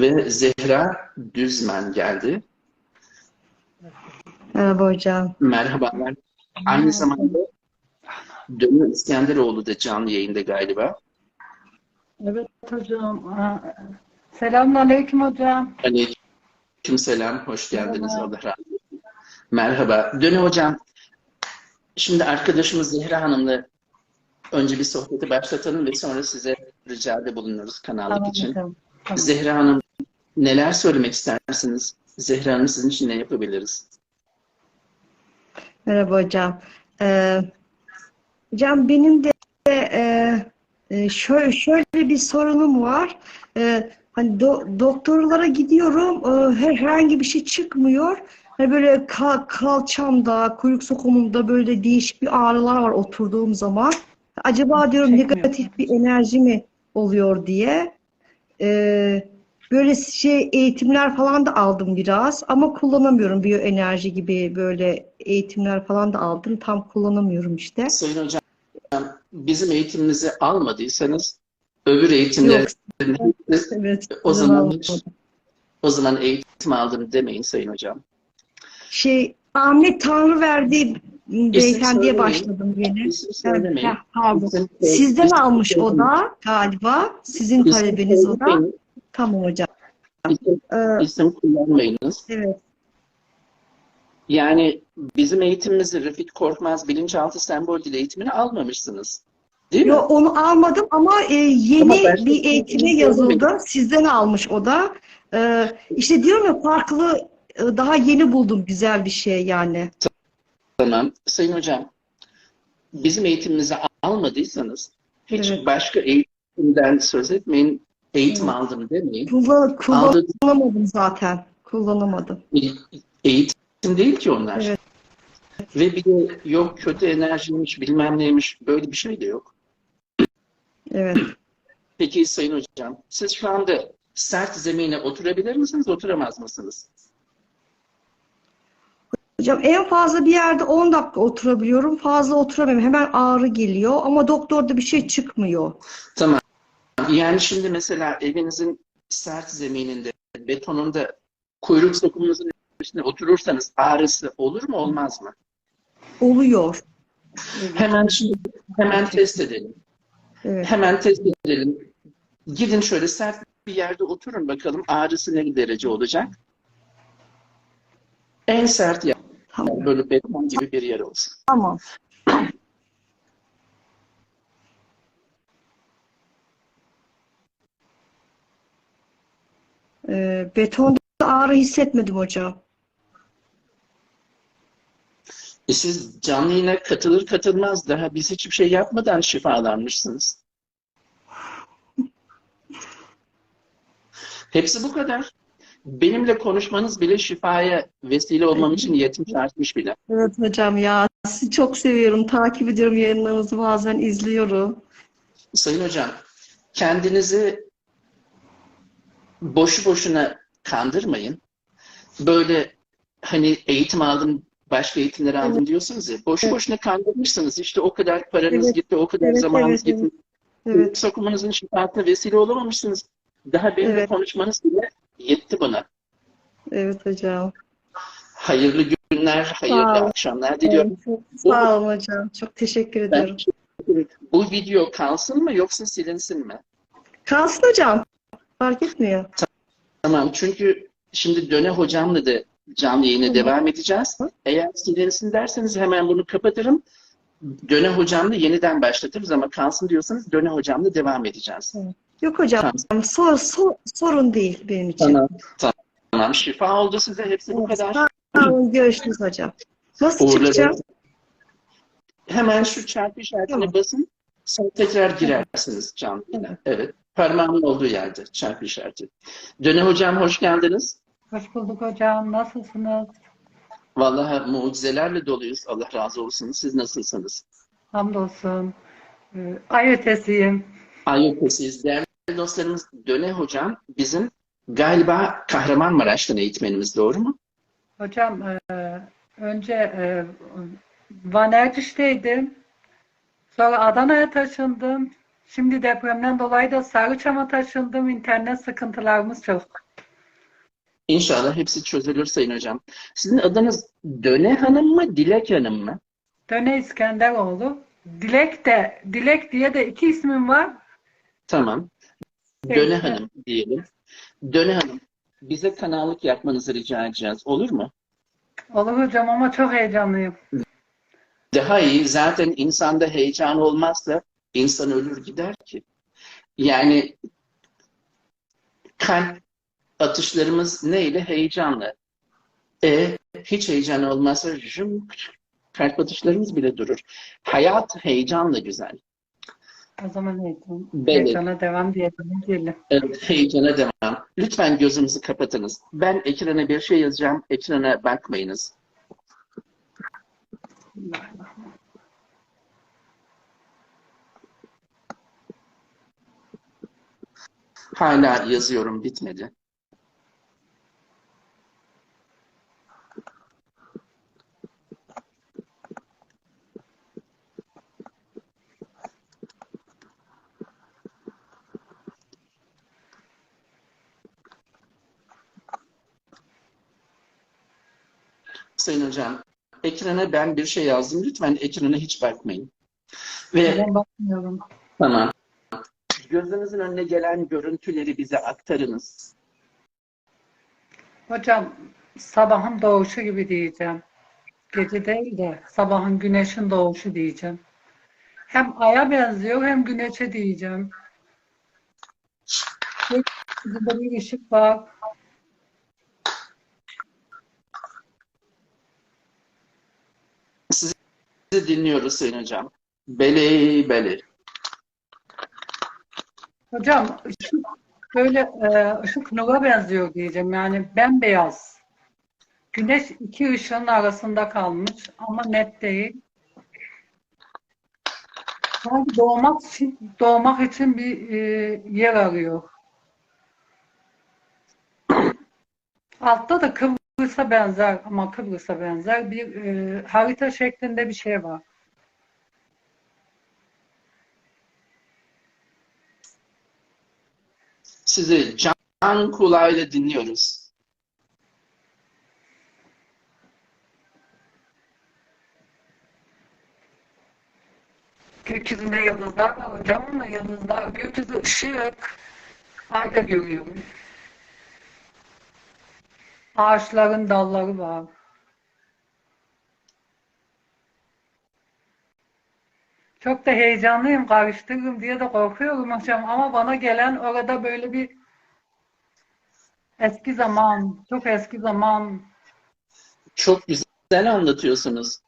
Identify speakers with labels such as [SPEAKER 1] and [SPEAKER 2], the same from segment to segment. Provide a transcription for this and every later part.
[SPEAKER 1] ve Zehra Düzmen geldi.
[SPEAKER 2] Merhaba hocam.
[SPEAKER 1] Merhabalar. Aynı zamanda Dönü İskenderoğlu da canlı yayında galiba.
[SPEAKER 3] Evet hocam. Aa, Selamünaleyküm hocam.
[SPEAKER 1] Aleyküm selam, hoş geldiniz.
[SPEAKER 3] Merhaba.
[SPEAKER 1] Allah razı olsun. Merhaba. Dönü hocam, şimdi arkadaşımız Zehra Hanım'la önce bir sohbeti başlatalım ve sonra size ricada bulunuruz kanallık
[SPEAKER 3] Tamam
[SPEAKER 1] için.
[SPEAKER 3] Tamam.
[SPEAKER 1] Zehra Hanım, neler söylemek istersiniz? Zehra Hanım sizin için ne yapabiliriz?
[SPEAKER 2] Merhaba hocam. Ee, hocam benim de e, e, şöyle, şöyle bir sorunum var. Ee, hani do- doktorlara gidiyorum, e, her- herhangi bir şey çıkmıyor. Hani böyle kal- kalçamda, kuyruk sokumumda böyle değişik bir ağrılar var oturduğum zaman. Acaba diyorum
[SPEAKER 3] Çekmiyor.
[SPEAKER 2] negatif bir enerji mi oluyor diye. Ee, böyle şey eğitimler falan da aldım biraz ama kullanamıyorum biyoenerji gibi böyle eğitimler falan da aldım tam kullanamıyorum işte.
[SPEAKER 1] Sayın Hocam, bizim eğitimimizi almadıysanız öbür eğitimlerin hepsi
[SPEAKER 2] Evet.
[SPEAKER 1] o zaman hiç, o zaman eğitim aldım demeyin Sayın Hocam.
[SPEAKER 2] Şey Ahmet Tanrıverdi beyefendiye
[SPEAKER 1] söylemeyin.
[SPEAKER 2] başladım yine. Heh, pardon. Sizden almış o da galiba. Sizin talebeniz o da. Tamam hocam.
[SPEAKER 1] İsim,
[SPEAKER 2] Ee,
[SPEAKER 1] isim kullanmayınız.
[SPEAKER 2] evet.
[SPEAKER 1] Yani bizim eğitimimizi Refik Korkmaz bilinçaltı sembol dil eğitimini almamışsınız. Değil mi?
[SPEAKER 2] Yo, onu almadım ama e, yeni
[SPEAKER 1] Ama
[SPEAKER 2] bir eğitime
[SPEAKER 1] söylemedim.
[SPEAKER 2] yazıldı. Sizden almış o da. Ee, işte diyorum ya farklı e, daha yeni buldum güzel bir şey yani.
[SPEAKER 1] Tamam. Sayın Hocam, bizim eğitimimizi almadıysanız hiç
[SPEAKER 2] Evet.
[SPEAKER 1] başka eğitimden söz etmeyin. Eğitim aldım demeyin.
[SPEAKER 2] Kullan,
[SPEAKER 1] Aldı-
[SPEAKER 2] kullanamadım zaten. Kullanamadım.
[SPEAKER 1] Eğitim değil ki onlar.
[SPEAKER 2] Evet.
[SPEAKER 1] Ve bir de yok kötü enerjiymiş, bilmem neymiş, böyle bir şey de yok.
[SPEAKER 2] Evet.
[SPEAKER 1] Peki Sayın Hocam, siz şu anda sert zemine oturabilir misiniz, oturamaz mısınız?
[SPEAKER 2] Hocam en fazla bir yerde 10 dakika oturabiliyorum. Fazla oturamıyorum. Hemen ağrı geliyor ama doktorda bir şey çıkmıyor.
[SPEAKER 1] Tamam. Yani şimdi mesela evinizin sert zemininde, betonunda kuyruk sokumunuzun üstüne oturursanız ağrısı olur mu, olmaz mı?
[SPEAKER 2] Oluyor.
[SPEAKER 1] Hemen şimdi hemen test edelim.
[SPEAKER 2] Evet.
[SPEAKER 1] Hemen test edelim. Gidin şöyle sert bir yerde oturun bakalım ağrısı ne derece olacak. En sert yer.
[SPEAKER 2] Tamam.
[SPEAKER 1] Böyle beton gibi bir yer olsun.
[SPEAKER 2] Tamam. Ee, betonda ağrı hissetmedim hocam.
[SPEAKER 1] E siz canlı yayına katılır katılmaz daha biz hiçbir şey yapmadan şifalanmışsınız. Hepsi bu kadar. Benimle konuşmanız bile şifaya vesile olmam için yetmiş artmış bile.
[SPEAKER 2] Evet hocam ya sizi çok seviyorum. Takip ediyorum yayınlarınızı bazen izliyorum.
[SPEAKER 1] Sayın Hocam, kendinizi boşu boşuna kandırmayın. Böyle hani eğitim aldım, başka eğitimler aldım diyorsunuz ya. Boşu
[SPEAKER 2] Evet.
[SPEAKER 1] boşuna kandırmışsınız. İşte o kadar paranız
[SPEAKER 2] Evet.
[SPEAKER 1] gitti, o kadar
[SPEAKER 2] Evet,
[SPEAKER 1] zamanınız
[SPEAKER 2] evet,
[SPEAKER 1] gitti.
[SPEAKER 2] Evet.
[SPEAKER 1] Sokumunuzun şifasına vesile olamamışsınız. Daha benimle
[SPEAKER 2] Evet.
[SPEAKER 1] konuşmanız bile yetti bana.
[SPEAKER 2] Evet hocam.
[SPEAKER 1] Hayırlı günler, hayırlı
[SPEAKER 2] Sağ
[SPEAKER 1] akşamlar diliyorum.
[SPEAKER 2] Çok sağ olun hocam. Çok teşekkür
[SPEAKER 1] Ben
[SPEAKER 2] ediyorum.
[SPEAKER 1] bu video kalsın mı yoksa silinsin mi?
[SPEAKER 2] Kalsın hocam. Fark etmiyor.
[SPEAKER 1] Tamam çünkü şimdi Döne hocamla da canlı yayına
[SPEAKER 2] Hı hı.
[SPEAKER 1] devam edeceğiz. Eğer silinsin derseniz hemen bunu kapatırım. Döne hocamla yeniden başlatırız ama kalsın diyorsanız Döne hocamla devam edeceğiz.
[SPEAKER 2] Yok hocam. Sor, sor- sorun değil benim için.
[SPEAKER 1] Tamam. Tamam. Şifa oldu size. Hepsi bu kadar.
[SPEAKER 2] Olun. Görüşürüz hocam. Nasıl
[SPEAKER 1] Uğurlar
[SPEAKER 2] çıkacağım?
[SPEAKER 1] Hemen şu çarpı işaretine
[SPEAKER 2] Tamam.
[SPEAKER 1] basın. Sonra tekrar girersiniz canlı yayına. Evet. Parmağımın olduğu yerde çarpı işareti. Döne hocam hoş geldiniz.
[SPEAKER 3] Hoş bulduk hocam. Nasılsınız?
[SPEAKER 1] Vallahi mucizelerle doluyuz. Allah razı olsun. Siz nasılsınız?
[SPEAKER 3] Hamdolsun. Ee, Ay ötesiyim.
[SPEAKER 1] Ay ötesiyiz. Değerli dostlarımız Döne hocam bizim galiba Kahramanmaraş'tan eğitmenimiz doğru mu?
[SPEAKER 3] Hocam e, önce e, Van Erciş'teydim. Sonra Adana'ya taşındım. Şimdi depremden dolayı da Sarıçam'a taşındım. İnternet sıkıntılarımız çok.
[SPEAKER 1] İnşallah hepsi çözülür Sayın Hocam. Sizin adınız Döne Hanım mı, Dilek Hanım mı?
[SPEAKER 3] Döne İskenderoğlu. Dilek de, Dilek diye de iki ismim var.
[SPEAKER 1] Tamam.
[SPEAKER 3] Peki.
[SPEAKER 1] Döne Hanım diyelim. Döne Hanım, bize kanallık yapmanızı rica edeceğiz. Olur mu?
[SPEAKER 3] Olur hocam ama çok heyecanlıyım.
[SPEAKER 1] Daha iyi. Zaten insanda heyecan olmazsa insan ölür gider ki. Yani kalp atışlarımız neyle? Heyecanla. E hiç heyecan olmazsa jüm, kalp atışlarımız bile durur. Hayat heyecanla güzel.
[SPEAKER 3] O zaman heyecan,
[SPEAKER 1] Belli.
[SPEAKER 3] heyecana devam diyelim.
[SPEAKER 1] Evet, heyecana devam. Lütfen gözünüzü kapatınız. Ben ekrana bir şey yazacağım. Ekrana bakmayınız. Hala yazıyorum, bitmedi. Sayın Hocam, ekrana ben bir şey yazdım. Lütfen ekrana hiç bakmayın. Ve
[SPEAKER 3] Ben bakmıyorum.
[SPEAKER 1] tamam. Gözünüzün önüne gelen görüntüleri bize aktarınız.
[SPEAKER 3] Hocam sabahın doğuşu gibi diyeceğim. Gece değil de sabahın güneşin doğuşu diyeceğim. Hem aya benziyor hem güneşe diyeceğim. Burada bir ışık var.
[SPEAKER 1] Sizi dinliyoruz Sayın Hocam. Beli beli.
[SPEAKER 3] Hocam ışık böyle e, ışık nura benziyor diyeceğim. Yani bembeyaz. Güneş iki ışığın arasında kalmış ama net değil. Sanki doğmak için doğmak için bir e, yer arıyor. Altta da Kıbrıs'a benzer ama Kıbrıs'a benzer bir e, harita şeklinde bir şey var.
[SPEAKER 1] Sizi can kulağıyla dinliyoruz.
[SPEAKER 3] Gökyüzünde yıldızlar var hocam ama gökyüzü ışık. Ayda görüyorum. Ağaçların dalları var. Çok da heyecanlıyım, karıştırırım diye de korkuyorum hocam ama bana gelen orada böyle bir eski zaman, çok eski zaman
[SPEAKER 1] Çok güzel anlatıyorsunuz.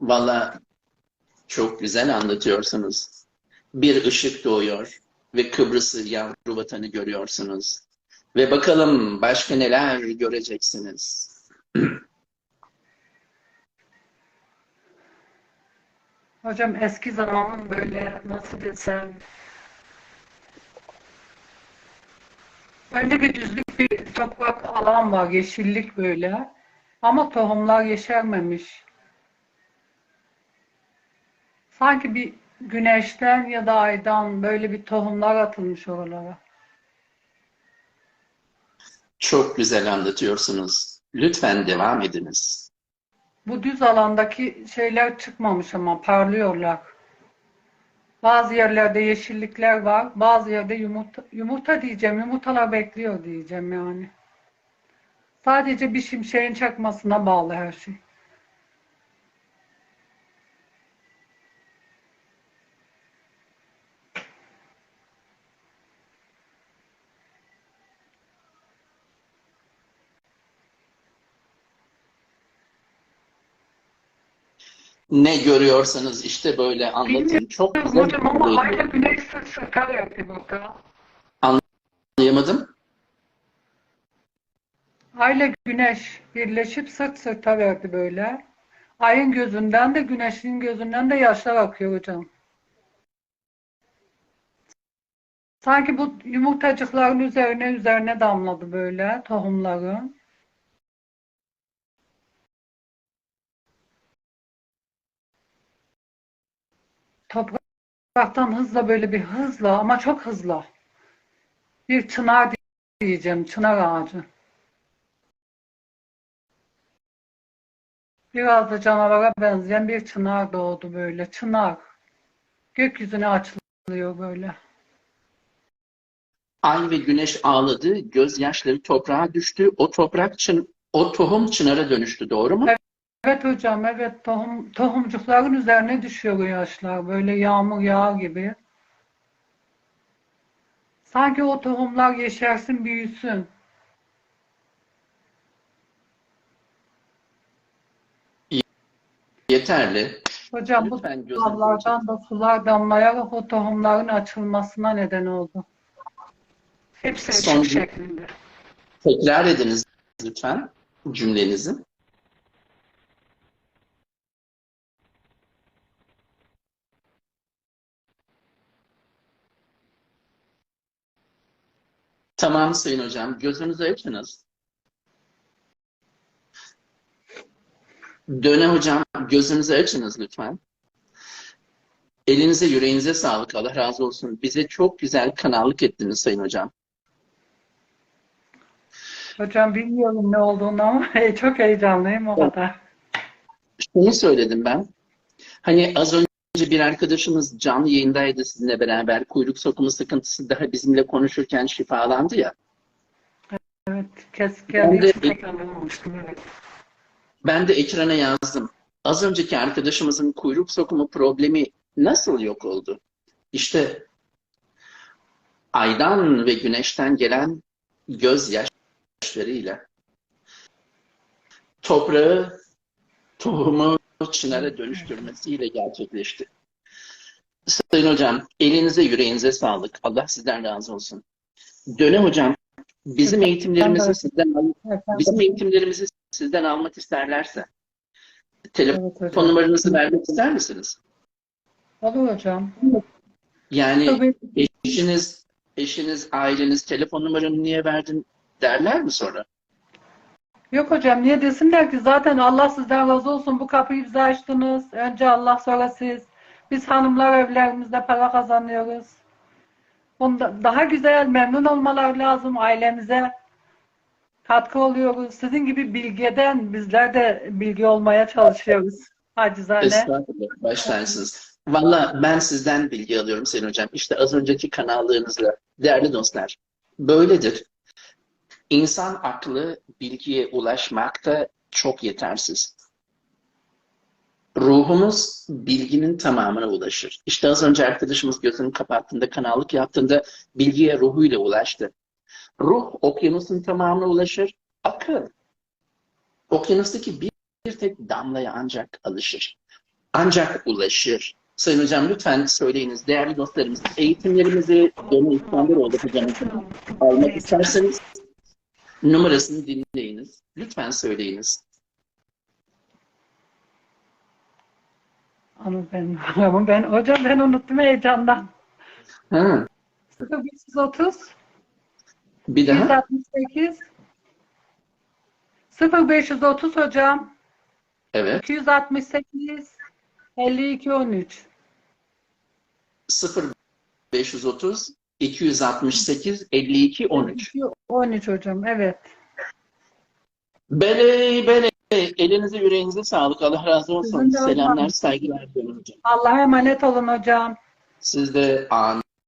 [SPEAKER 1] Valla çok güzel anlatıyorsunuz. Bir ışık doğuyor ve Kıbrıs'ı yavru vatanı görüyorsunuz. Ve bakalım başka neler göreceksiniz.
[SPEAKER 3] Hocam eski zamanın böyle nasıl desem Önce bir düzlük bir toprak alan var, yeşillik böyle. Ama tohumlar yeşermemiş. Sanki bir güneşten ya da aydan böyle bir tohumlar atılmış oralara.
[SPEAKER 1] Çok güzel anlatıyorsunuz. Lütfen devam ediniz.
[SPEAKER 3] Bu düz alandaki şeyler çıkmamış ama parlıyorlar. Bazı yerlerde yeşillikler var, bazı yerde yumurta, yumurta diyeceğim, yumurtalar bekliyor diyeceğim yani. Sadece bir şimşeğin çakmasına bağlı her şey.
[SPEAKER 1] Ne görüyorsanız işte böyle anlatın. Çok güzel
[SPEAKER 3] Hocam ama hala güneş burada.
[SPEAKER 1] anlayamadım.
[SPEAKER 3] Ayla güneş birleşip sırt sırta verdi böyle. Ayın gözünden de güneşin gözünden de yaşlar akıyor hocam. Sanki bu yumurtacıkların üzerine üzerine damladı böyle tohumların. taraftan hızla böyle bir hızla ama çok hızla bir çınar diyeceğim, çınar ağacı. Biraz da canavara benzeyen bir çınar doğdu böyle, çınar. Gökyüzüne açılıyor böyle.
[SPEAKER 1] Ay ve güneş ağladı, gözyaşları toprağa düştü, o toprak çın, o tohum çınara dönüştü, doğru mu?
[SPEAKER 3] Evet. Evet hocam, evet tohum, tohumcukların üzerine düşüyor bu yaşlar. Böyle yağmur yağar gibi. Sanki o tohumlar yeşersin, büyüsün.
[SPEAKER 1] Yeterli.
[SPEAKER 3] Hocam bu
[SPEAKER 1] Lütfen açın.
[SPEAKER 3] dallardan da sular damlayarak o tohumların açılmasına neden oldu. Hepsi
[SPEAKER 1] Son
[SPEAKER 3] şeklinde.
[SPEAKER 1] Tekrar ediniz lütfen cümlenizi. Tamam Sayın Hocam. Gözünüzü açınız. Döne Hocam gözünüzü açınız lütfen. Elinize yüreğinize sağlık. Allah razı olsun. Bize çok güzel kanallık ettiniz Sayın Hocam.
[SPEAKER 3] Hocam bilmiyorum ne olduğunu ama çok heyecanlıyım o kadar.
[SPEAKER 1] Şunu söyledim ben. Hani az önce bir arkadaşımız canlı yayındaydı sizinle beraber. Kuyruk sokumu sıkıntısı daha bizimle konuşurken şifalandı ya.
[SPEAKER 3] Evet, kes
[SPEAKER 1] Ben de-.
[SPEAKER 3] Evet.
[SPEAKER 1] Ben de ekrana yazdım. Az önceki arkadaşımızın kuyruk sokumu problemi nasıl yok oldu? İşte aydan ve güneşten gelen gözyaşlarıyla toprağı tohumu çınara dönüştürmesiyle gerçekleşti. Sayın Hocam, elinize yüreğinize sağlık. Allah sizden razı olsun. Dönem Hocam, bizim eğitimlerimizi sizden bizim eğitimlerimizi sizden almak isterlerse telefon
[SPEAKER 3] evet
[SPEAKER 1] numaranızı vermek ister misiniz?
[SPEAKER 3] Olur hocam.
[SPEAKER 1] Yani
[SPEAKER 3] Tabii.
[SPEAKER 1] eşiniz, eşiniz, aileniz telefon numaranı niye verdin derler mi sonra?
[SPEAKER 3] Yok hocam niye desinler ki zaten Allah sizden razı olsun bu kapıyı bize açtınız. Önce Allah sonra siz. Biz hanımlar evlerimizde para kazanıyoruz. Bunda daha güzel memnun olmalar lazım ailemize. Katkı oluyoruz. Sizin gibi bilgeden bizler de bilgi olmaya çalışıyoruz. Acizane.
[SPEAKER 1] Estağfurullah, başlarsınız. Valla ben sizden bilgi alıyorum Sayın Hocam. İşte az önceki kanallığınızla. Değerli dostlar, böyledir. İnsan aklı bilgiye ulaşmakta çok yetersiz. Ruhumuz bilginin tamamına ulaşır. İşte az önce arkadaşımız gözünü kapattığında, kanallık yaptığında bilgiye ruhuyla ulaştı. Ruh okyanusun tamamına ulaşır. Akıl okyanustaki bir, bir tek damlaya ancak alışır. Ancak ulaşır. Sayın Hocam lütfen söyleyiniz. Değerli dostlarımız eğitimlerimizi Dönü İskandaroğlu hocamızdan almak isterseniz numarasını dinleyiniz. Lütfen söyleyiniz.
[SPEAKER 3] Ama ben, ama ben hocam ben unuttum heyecandan.
[SPEAKER 1] Ha,
[SPEAKER 3] 0530
[SPEAKER 1] bir daha.
[SPEAKER 3] 268 0530 hocam
[SPEAKER 1] Evet.
[SPEAKER 3] 268 52 13
[SPEAKER 1] 0530 268 52 13.
[SPEAKER 3] 13 hocam evet.
[SPEAKER 1] Beley beley. Elinize yüreğinize sağlık. Allah razı olsun. Selamlar, saygılar diyorum hocam.
[SPEAKER 3] Allah'a emanet olun hocam.
[SPEAKER 1] Siz de amin.